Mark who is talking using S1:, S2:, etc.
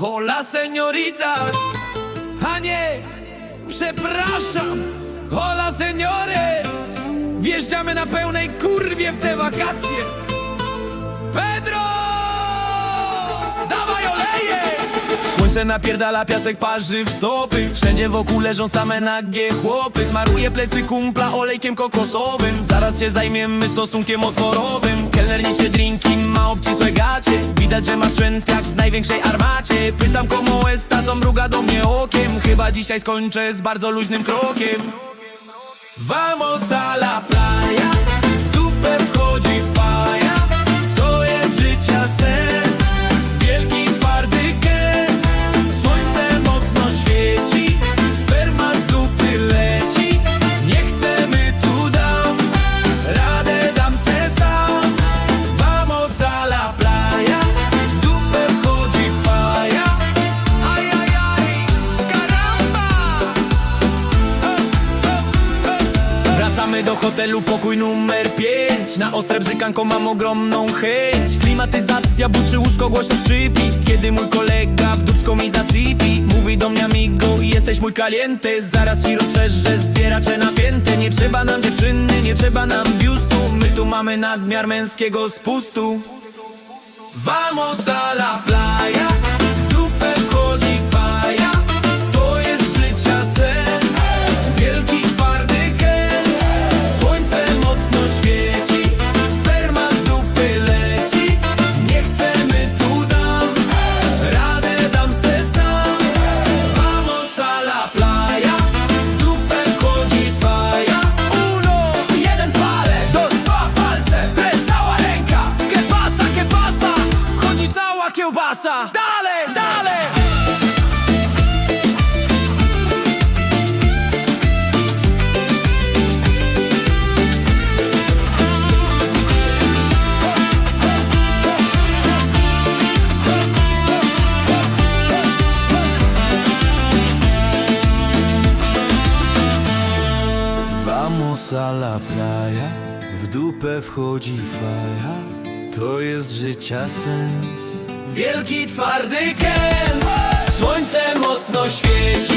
S1: Hola señorita A nie, przepraszam. Hola señores. Wjeżdżamy na pełnej kurwie w te wakacje. Pedro! Dawaj oleje! Słońce napierdala, piasek parzy w stopy. Wszędzie wokół leżą same nagie chłopy. Smaruję plecy kumpla olejkiem kokosowym. Zaraz się zajmiemy stosunkiem otworowym Kelner niesie drinki, ma obcisłe gacie Widać, że ma sprzęt jak w największej armacie. Pytam komu estas, on mruga do mnie okiem. Chyba dzisiaj skończę z bardzo luźnym krokiem. Vamos a la playa Wracamy do hotelu, pokój numer 5 Na ostre bzykanko mam ogromną chęć. Klimatyzacja, buczy łóżko głośno szypi. Kiedy mój kolega w dupsko mi zasypi. Mówi do mnie amigo, jesteś mój caliente Zaraz ci rozszerzę zwieracze napięte. Nie trzeba nam dziewczyny, nie trzeba nam biustu. My tu mamy nadmiar męskiego spustu. Vamos a la playa Dalej, dalej Vamos a la playa, w dupę wchodzi faja, to jest życia sens. Wielki twardy kęs, słońce mocno świeci.